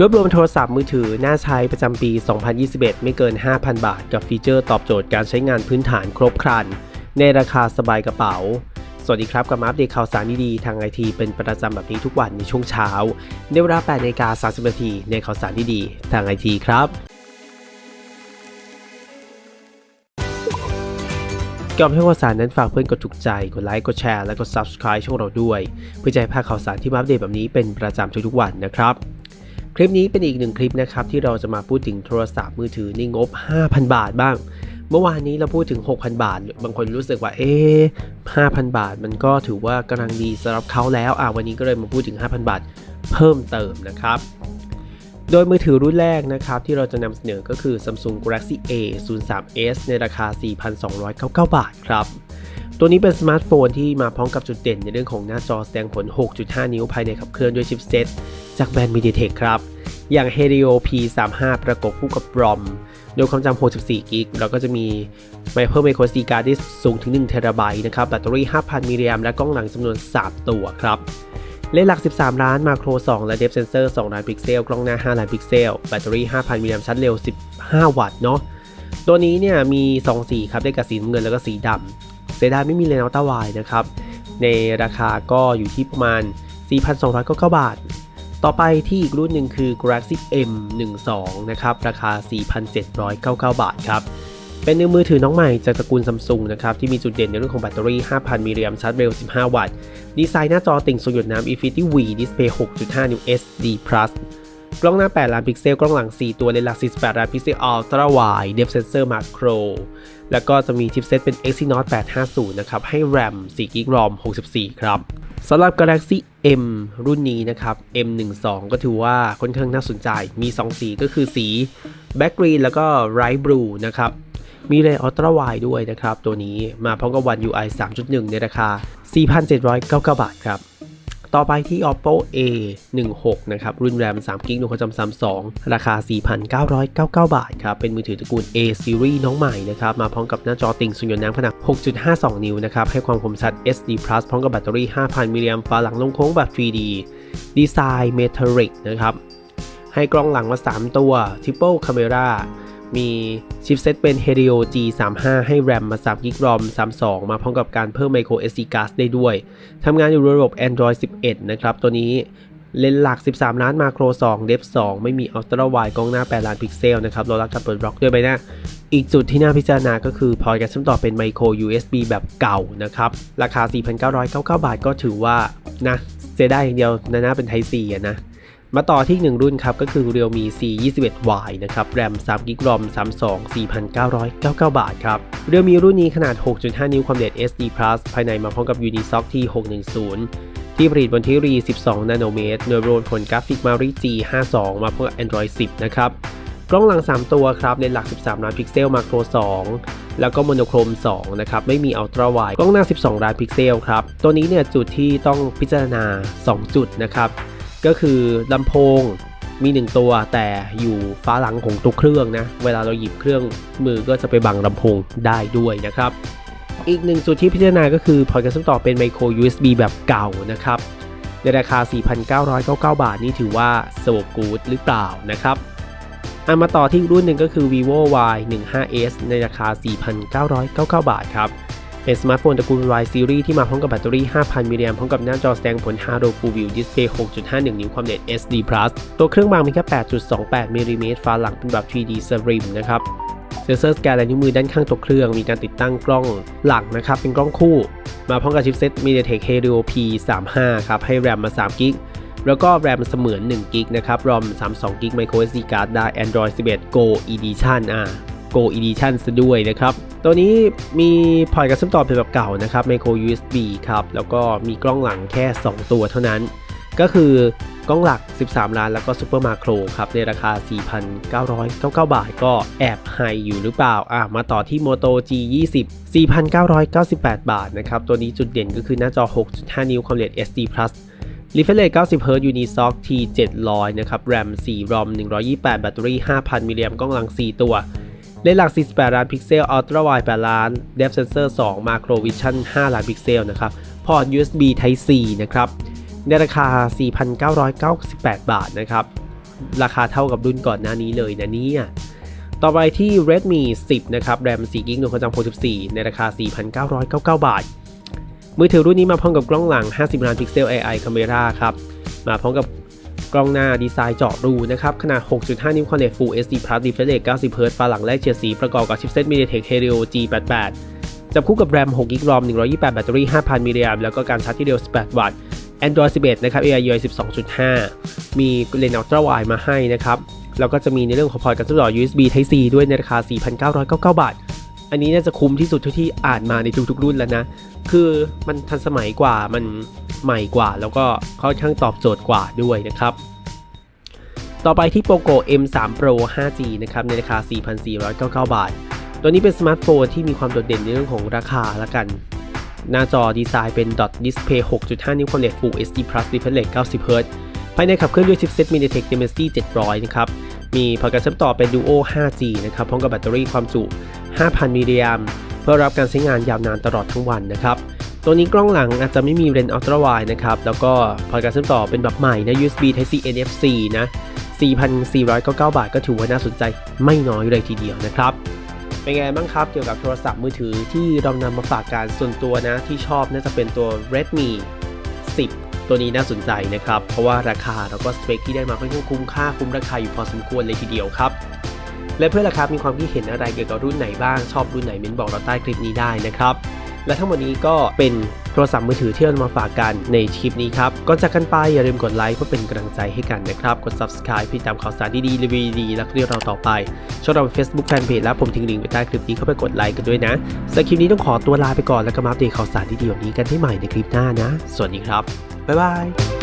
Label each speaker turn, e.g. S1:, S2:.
S1: รวบรวมโทรศัพท์มือถือน่าใช้ประจำปี 2021 ไม่เกิน 5,000 บาท กับฟีเจอร์ตอบโจทย์การใช้งานพื้นฐานครบครัน ในราคาสบายกระเป๋า สวัสดีครับกับมาอัปเดตข่าวสารดีๆทางไอทีเป็นประจำแบบนี้ทุกวันในช่วงเช้า ในเวลา8นาฬิกา30นาทีในข่าวสารดีๆทางไอทีครับก่อนให้ข่าวสารนั้นฝากเพื่อนกดถูกใจ กดไลค์ กดแชร์ และกด subscribe ช่องเราด้วย เพื่อจะให้พาข่าวสารที่มาอัปเดตแบบนี้เป็นประจำทุกๆวันนะครับ คลิปนี้เป็นอีกหนึ่งคลิปนะครับที่เราจะมาพูดถึงโทรศัพท์มือถือในงบ 5,000 บาทบ้าง เมื่อวานนี้เราพูดถึง 6,000 บาท บางคนรู้สึกว่าเอ๊ะ5,000 บาท มันก็ถือว่ากำลังดีสำหรับเขาแล้วอะวันนี้ก็เลยมาพูดถึง 5,000 บาท เพิ่มเติมนะครับโดยมือถือรุ่นแรกนะครับที่เราจะนำเสนอก็คือ Samsung Galaxy A 0 3 S ในราคา 4,299 บาทครับ ตัวนี้เป็นสมาร์ทโฟนที่มาพร้อมกับจุดเด่นในเรื่องของหน้าจอแสดงผล 6.5 นิ้วภายในขับเคลื่อนด้วยชิปเซตจากแบรนด์ MediaTek ครับ อย่าง Helio P35 ประกบคู่กับ ROM โดยความจำ 64 กิก แล้วก็จะมีไมเคิลไมโครซีการ์ดที่สูงถึง 1 เทราไบต์นะครับ แบตเตอรี่ 5,000 มิลลิแอมและกล้องหลังจำนวน 3 ตัวครับเลนส์หลัก 13 ล้าน มาโคร 2 และเดฟเซนเซอร์ 2 ล้านพิกเซล กล้องหน้า 5 ล้านพิกเซล แบตเตอรี่ 5,000 มิลลิแอมชาร์จเร็ว 15 วัตต์เนาะ ตัวนี้เนี่ยมี 2 สีครับ ได้กับสีน้ำเงินแล้วก็สีดำ เสียดายไม่มีเลนอัลตร้าไวด์นะครับ ในราคาก็อยู่ที่ประมาณ 4,299 บาท ต่อไปที่อีกรุ่นหนึ่งคือ Galaxy M12 นะครับ ราคา 4,799 บาทครับเป็นมือถือน้องใหม่จากตระกูลซัมซุงนะครับที่มีจุดเด่นในเรื่องของแบตเตอรี่ 5,000 มิลลิแอมชาร์จเร็ว 15 วัตต์ ดีไซน์หน้าจอติ่งสูงหยดน้ำ Infinity V Display 6.5 นิ้ว SD Plus กล้องหน้า 8 ล้านพิกเซล กล้องหลัง 4 ตัวเลนส์หลัก 48 ล้านพิกเซล Ultra Wide Depth Sensor Macro แล้วก็จะมีชิปเซตเป็น Exynos 850 นะครับ ให้ RAM 4 g b ROM 64 ครับสำหรับ Galaxy M รุ่นนี้นะครับ M12 ก็ถือว่าค่อนข้างน่าสนใจ มี 2 สีก็คือสี Black Green แล้วก็ Light Blue นะครับ มีเลนส์อัลตร้าไวด์ด้วยนะครับ ตัวนี้มาพร้อมกับ One UI 3.1 ในราคา 4,799 บาทครับ ต่อไปที่ Oppo A 16นะครับ รุ่นแรม3กิกหน่วยความจำ32 ราคา 4,999 บาทครับ เป็นมือถือตระกูล A Series น้องใหม่นะครับ มาพร้อมกับหน้าจอติ่งสุญญน้ำขนาด 6.52 นิ้วนะครับ ให้ความคมชัด SD Plus พร้อมกับแบตเตอรี่ 5,000 มิลลิแอมฝาหลังลงโค้งแบบ 3D ดีไซน์ Metallic นะครับ ให้กล้องหลังมา 3 ตัว Triple Camera มีชิปเซตเป็น Helio G35 ให้ RAM มา3 g b ROM 32 มาพร้อมกับการเพิ่ม Micro SD card ได้ด้วย ทำงานอยู่ระบบ Android 11 นะครับ ตัวนี้เลนส์หลัก 13 ล้านมาโคร 2 เดฟ 2 ไม่มี Ultra Wide กล้องหน้า 8 ล้านพิกเซลนะครับรองรับการเปิดบล็อกด้วยใบหน้า อีกจุดที่น่าพิจารณาก็คือพอร์ตการเชื่อมต่อเป็น Micro USB แบบเก่านะครับ ราคา 4,999 บาทก็ถือว่านะเสียดายอย่างเดียวนะนะเป็น Type C อะนะ มาต่อที่หนึ่งรุ่นครับก็คือ Realme C21Y นะครับ RAM 3 g b ROM 32 4,999 บาทครับ Realme รุ่นนี้ขนาด 6.5 นิ้วความละเอียด SD Plus ภายในมาพร้อมกับ Unisoc T610 ที่ผลิตบนทคโนโลยี12 นาโนเมตรโดยรวมผลกราฟิก Mari G52 มาพร้อมกับ Android 10 นะครับกล้องหลัง 3 ตัวครับเลนส์หลัก 13 ล้านพิกเซลมาโคร 2 แล้วก็โมโนโครม 2 นะครับ ไม่มีอัลตร้าไวด์กล้องหน้า 12 ล้านพิกเซลครับ ตัวนี้เนี่ยจุดที่ต้องพิจารณา 2 จุดนะครับ ก็คือลำโพงมี1ตัวแต่อยู่ฟ้าหลังของตัวเครื่องนะ เวลาเราหยิบเครื่องมือก็จะไปบังลำโพงได้ด้วยนะครับ อีกหนึ่งจุดที่พิจารณาก็คือพอร์ตการเชื่อมต่อเป็น Micro USB แบบเก่านะครับ ในราคา 4,999 บาทนี่ถือว่าสวกูดหรือเปล่านะครับอามาต่อที่รุ่นหนึ่งก็คือ vivo y 1 5 s ในราคา 4,999 บาทครับ เป็นสมาร์ทโฟนตระกูล Y Series ที่มาพร้อมกับแบตเตอรี่ 5,000 มิลลิแอมพร้อมกับหน้าจอแสดงผล HDR Full View Display 6.51 นิ้วความละเอียด SD Plus ตัวเครื่องบางมีแค่ 8.28มิลลิเมตรฝาหลังเป็นแบบ 3D Slim นะครับเซนเซอร์สแกนลายนิ้วมือด้านข้างตัวเครื่องมีการติดตั้งกล้องหลังนะครับ เป็นกล้องคู่ มาพร้อมกับชิปเซ็ต MediaTek Helio P35 ครับให้ RAM มา3กิกแล้วก็ RAM เสมือน1กิกนะครับ ROM 32กิก Micro SD card ได้ Android 11 Go Edition อ่า Go Edition ซะด้วยนะครับ ตัวนี้มีพอร์ตการเชื่อมต่อเป็นแบบเก่านะครับ Micro USB ครับ แล้วก็มีกล้องหลังแค่ 2 ตัวเท่านั้น ก็คือกล้องหลัก 13 ล้าน แล้วก็ Super Macro ครครับ ในราคา 4,999 บาท ก็แอบไฮอยู่หรือเปล่า อะ มาต่อที่ Moto G20 4,998 บาทนะครับ ตัวนี้จุดเด่นก็คือหน้าจอ 6.5 นิ้วความละเอียด SD Plus Refresh Rate 90 Hz Unisoc T700 นะครับ RAM 4 ROM 128 แบตเตอรี่ 5,000 มิลลิแอมป์กล้องหลัง 4 ตัว เลนส์หลัก 48 ล้านพิกเซล Ultra Wide 8 ล้าน Depth Sensor 2 Macro Vision 5 ล้านพิกเซลนะครับ พอร์ต USB Type C นะครับ ในราคา 4,998 บาทนะครับ ราคาเท่ากับรุ่นก่อนหน้านี้เลยนะเนี่ย ต่อไปที่ Redmi 10 นะครับ แรม4 g b หน่วยความจำ64 ในราคา 4,999 บาท มือถือรุ่นนี้มาพร้อมกับกล้องหลัง 50 ล้านพิกเซล AI Camera ครับ มาพร้อมกับ กล้องหน้าดีไซน์เจาะรูนะครับ ขนาด 6.5 นิ้ว Quad Full HD Plus Refresh Rate 90 Hz ฟ้าหลังแรกเฉดสีประกอบกับชิปเซ็ต MediaTek Helio G88 จับคู่กับแรม 6 g b ROM 128 แบตเตอรี่ 5,000 มิลลิแอมป์แล้วก็การชาร์จที่เร็ว 18 วัตต์ Android 11 นะครับ AI UI 12.5 มีเลนส์ Ultra Wide มาให้นะครับ แล้วก็จะมีในเรื่องของพอร์ตการเชื่อมต่อ USB Type C ด้วยในราคา 4,999 บาท อันนี้น่าจะคุ้มที่สุดเท่าที่อ่านมาในทุกๆรุ่นแล้วนะ คือมันทันสมัยกว่ามัน ใหม่กว่า แล้วก็ค่อนข้างตอบโจทย์กว่าด้วยนะครับ ต่อไปที่ POCO M3 Pro 5G นะครับในราคา 4,499 บาท ตัวนี้เป็นสมาร์ทโฟนที่มีความโดดเด่นในเรื่องของราคาละกัน หน้าจอดีไซน์เป็น Dot Display 6.5 นิ้ว QLED Full HD Plus Refresh Rate 90 Hz ภายในขับเคลื่อนด้วยชิปเซ็ต MediaTek Dimensity 700 นะครับ มีพอร์ตการเชื่อมต่อเป็น Duo 5G นะครับ พร้อมกับแบตเตอรี่ความจุ 5,000 มิลลิแอมเพื่อรับการใช้งานยาวนานตลอดทั้งวันนะครับ ตัวนี้กล้องหลังอาจจะไม่มีเลนส์ Ultra Wide นะครับ แล้วก็พอการเชื่อมต่อเป็นแบบใหม่นะ USB Type C NFC นะ 4,499 บาทก็ถือว่าน่าสนใจไม่น้อยเลยทีเดียวนะครับ เป็นไงบ้างครับเกี่ยวกับโทรศัพท์มือถือที่เรานำมาฝากการส่วนตัวนะ ที่ชอบน่าจะเป็นตัว Redmi 10 ตัวนี้น่าสนใจนะครับ เพราะว่าราคาแล้วก็สเปคที่ได้มาค่อนข้างคุ้มค่าคุ้มราคาอยู่พอสมควรเลยทีเดียวครับและเพื่อนล่ะครับมีความคิดเห็นอะไรเกี่ยวกับรุ่นไหนบ้างชอบรุ่นไหนเม้นบอกเราใต้คลิปนี้ได้นะครับ และทั้งหมดนี้ก็เป็นโทรศัพท์มือถือที่เรามาฝากกันในคลิปนี้ครับก่อนจากกันไปอย่าลืมกดไลค์เพื่อเป็นกำลังใจให้กันนะครับ กด subscribe เพื่อติดตามข่าวสารดีๆรีวิวดีๆและคลิปเราต่อไปช่องเรา Facebook Fanpage และผมทิ้งลิงก์ไว้ใต้คลิปนี้เข้าไปกดไลค์กันด้วยนะสำหรับคลิปนี้ต้องขอตัวลาไปก่อนแล้วก็มาอัปเดตข่าวสารดีๆแบบนี้กันที่ใหม่ในคลิปหน้านะ สวัสดีครับบ๊ายบาย